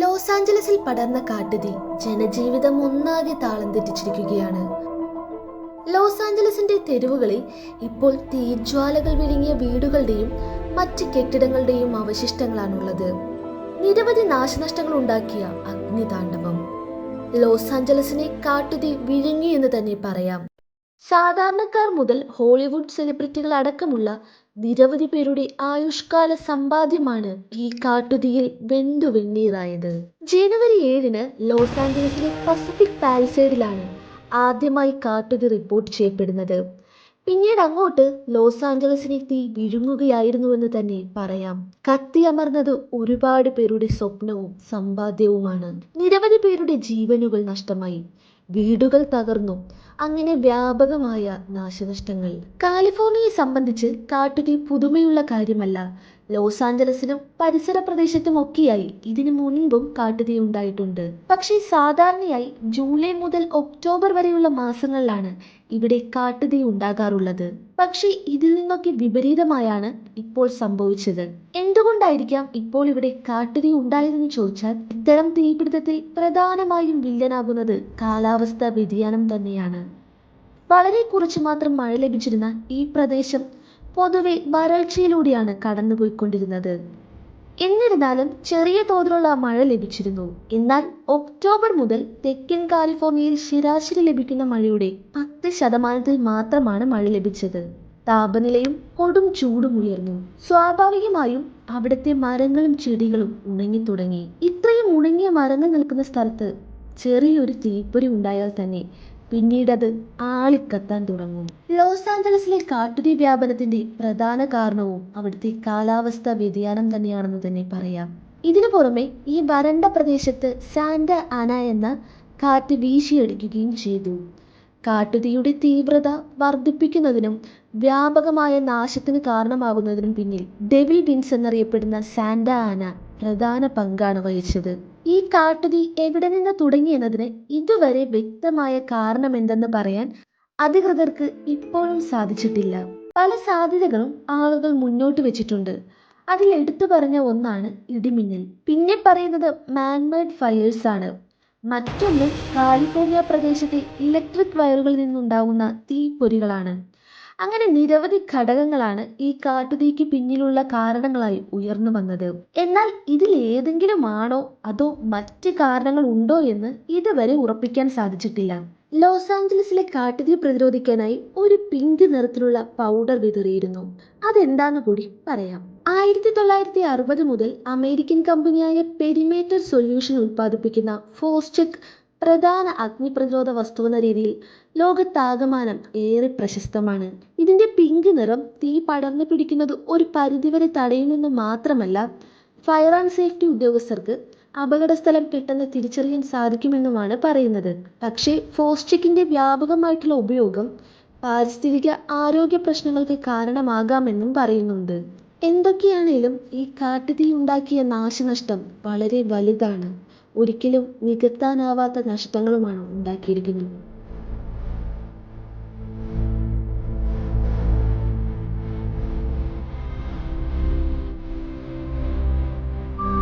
Loss ആഞ്ചലസിൽ പടർന്ന കാട്ടുതീ ജനജീവിതം ഒന്നാകെ താളം തെറ്റിച്ചിരിക്കുകയാണ്. ലോസ് ആഞ്ചലസിന്റെ തെരുവുകളിൽ ഇപ്പോൾ തീജ്വാലകൾ വിഴുങ്ങിയ വീടുകളുടെയും മറ്റ് കെട്ടിടങ്ങളുടെയും അവശിഷ്ടങ്ങളാണുള്ളത്. നിരവധി നാശനഷ്ടങ്ങൾ ഉണ്ടാക്കിയ അഗ്നിതാണ്ഡവം. ലോസ് ആഞ്ചലസിനെ കാട്ടുതീ വിഴുങ്ങി എന്ന് തന്നെ പറയാം. സാധാരണക്കാർ മുതൽ ഹോളിവുഡ് സെലിബ്രിറ്റികൾ അടക്കമുള്ള നിരവധി പേരുടെ ആയുഷ്കാല സമ്പാദ്യമാണ് ഈ കാട്ടുതീയിൽ വെന്തു വെണ്ണീറായത്. ജനുവരി ഏഴിന് ലോസ് ആഞ്ചലസിലെ പസഫിക് പാലിസൈഡിലാണ് ആദ്യമായി കാട്ടുതീ റിപ്പോർട്ട് ചെയ്യപ്പെടുന്നത്. പിന്നീട് അങ്ങോട്ട് ലോസ് ആഞ്ചലസിനെ തീ വിഴുങ്ങുകയായിരുന്നുവെന്ന് തന്നെ പറയാം. കത്തിയമർന്നത് ഒരുപാട് പേരുടെ സ്വപ്നവും സമ്പാദ്യവുമാണ്. നിരവധി പേരുടെ ജീവനുകൾ നഷ്ടമായി. വീടുകൾ തകർന്നു. അങ്ങനെ വ്യാപകമായ നാശനഷ്ടങ്ങൾ. കാലിഫോർണിയയെ സംബന്ധിച്ച് കാട്ടുതീ പുതുമയുള്ള കാര്യമല്ല. ലോസ് ആഞ്ചലസിലും പരിസര പ്രദേശത്തും ഒക്കെയായി ഇതിനു മുൻപും കാട്ടുതീ ഉണ്ടായിട്ടുണ്ട് പക്ഷേ സാധാരണയായി ജൂലൈ മുതൽ ഒക്ടോബർ വരെയുള്ള മാസങ്ങളിലാണ് ഇവിടെ കാട്ടുതീ ഉണ്ടാകാറുള്ളത്. പക്ഷേ ഇതിൽ നിന്നൊക്കെ വിപരീതമായാണ് ഇപ്പോൾ സംഭവിച്ചത്. എന്തുകൊണ്ടായിരിക്കാം ഇപ്പോൾ ഇവിടെ കാട്ടുതീ ഉണ്ടായതെന്ന് ചോദിച്ചാൽ ഇത്തരം തീപിടുത്തത്തിൽ പ്രധാനമായും വില്ലനാകുന്നത് കാലാവസ്ഥാ വ്യതിയാനം തന്നെയാണ്. വളരെ കുറച്ച് മാത്രം മഴ ലഭിച്ചിരുന്ന ഈ പ്രദേശം പൊതുവെ വരൾച്ചയിലൂടെയാണ് കടന്നുപോയിക്കൊണ്ടിരുന്നത്. എന്നിരുന്നാലും ചെറിയ തോതിലുള്ള മഴ ലഭിച്ചിരുന്നു. എന്നാൽ ഒക്ടോബർ മുതൽ തെക്കൻ കാലിഫോർണിയയിൽ ശരാശരി ലഭിക്കുന്ന മഴയുടെ പത്ത് ശതമാനത്തിൽ മാത്രമാണ് മഴ ലഭിച്ചത്. താപനിലയും കൊടും ചൂടും ഉയർന്നു. സ്വാഭാവികമായും അവിടുത്തെ മരങ്ങളും ചെടികളും ഉണങ്ങി തുടങ്ങി. ഇത്രയും ഉണങ്ങിയ മരങ്ങൾ നിൽക്കുന്ന സ്ഥലത്ത് ചെറിയൊരു തീപ്പൊരി ഉണ്ടായാൽ തന്നെ പിന്നീട് അത് ആളിക്കത്താൻ തുടങ്ങും. ലോസ് ആഞ്ചലസിലെ കാട്ടുതീ വ്യാപനത്തിന്റെ പ്രധാന കാരണവും അവിടുത്തെ കാലാവസ്ഥാ വ്യതിയാനം തന്നെയാണെന്ന് തന്നെ പറയാം. ഇതിനു പുറമെ ഈ വരണ്ട പ്രദേശത്ത് സാന്റ അന എന്ന കാറ്റ് വീശിയടിക്കുകയും ചെയ്തു. കാട്ടുതീയുടെ തീവ്രത വർദ്ധിപ്പിക്കുന്നതിനും വ്യാപകമായ നാശത്തിന് കാരണമാകുന്നതിനും പിന്നിൽ ഡെവിൽ വിൻസ് എന്നറിയപ്പെടുന്ന സാന്റ ആന പ്രധാന പങ്കാണ് വഹിച്ചത്. ഈ കാട്ടുതീ എവിടെ നിന്ന് തുടങ്ങി എന്നതിന് ഇതുവരെ വ്യക്തമായ കാരണം കാരണമെന്തെന്ന് പറയാൻ അധികൃതർക്ക് ഇപ്പോഴും സാധിച്ചിട്ടില്ല. പല സാധ്യതകളും ആളുകൾ മുന്നോട്ട് വെച്ചിട്ടുണ്ട്. അതിൽ എടുത്തു പറഞ്ഞ ഒന്നാണ് ഇടിമിന്നൽ. പിന്നെ പറയുന്നത് മാൻമേഡ് ഫയേഴ്സ് ആണ്. മറ്റൊന്ന് കാലിഫോർണിയ പ്രദേശത്തെ ഇലക്ട്രിക് വയറുകളിൽ നിന്നുണ്ടാകുന്ന തീപ്പൊരികളാണ്. അങ്ങനെ നിരവധി ഘടകങ്ങളാണ് ഈ കാട്ടുതീക്ക് പിന്നിലുള്ള കാരണങ്ങളായി ഉയർന്നു വന്നത്. എന്നാൽ ഇതിൽ ഏതെങ്കിലും ആണോ അതോ മറ്റ് കാരണങ്ങൾ ഉണ്ടോ എന്ന് ഇതുവരെ ഉറപ്പിക്കാൻ സാധിച്ചിട്ടില്ല. ലോസ് ആഞ്ചലസിലെ കാട്ടുതീ പ്രതിരോധിക്കാനായി ഒരു പിങ്ക് നിറത്തിലുള്ള പൗഡർ വിതറിയിരുന്നു. അതെന്താന്ന് കൂടി പറയാം. ആയിരത്തി തൊള്ളായിരത്തി അറുപത് മുതൽ അമേരിക്കൻ കമ്പനിയായ പെരിമേറ്റർ സൊല്യൂഷൻ ഉൽപ്പാദിപ്പിക്കുന്ന ഫോസ്റ്റെക് പ്രധാന അഗ്നിപ്രതിരോധ വസ്തുവെന്ന രീതിയിൽ ലോകത്താകമാനം ഏറെ പ്രശസ്തമാണ്. ഇതിന്റെ പിങ്ക് നിറം തീ പടർന്നു പിടിക്കുന്നത് ഒരു പരിധിവരെ തടയുമെന്ന് മാത്രമല്ല ഫയർ ആൻഡ് സേഫ്റ്റി ഉദ്യോഗസ്ഥർക്ക് അപകടസ്ഥലം പെട്ടെന്ന് തിരിച്ചറിയാൻ സാധിക്കുമെന്നുമാണ് പറയുന്നത്. പക്ഷേ ഫോസ്റ്റിക്കിന്റെ വ്യാപകമായിട്ടുള്ള ഉപയോഗം പാരിസ്ഥിതിക ആരോഗ്യ പ്രശ്നങ്ങൾക്ക് കാരണമാകാമെന്നും പറയുന്നുണ്ട്. എന്തൊക്കെയാണേലും ഈ കാട്ടുതീ ഉണ്ടാക്കിയ നാശനഷ്ടം വളരെ വലുതാണ്. ഒരിക്കലും നികത്താനാവാത്ത നഷ്ടങ്ങളുമാണ് ഉണ്ടാക്കിയിരിക്കുന്നത്.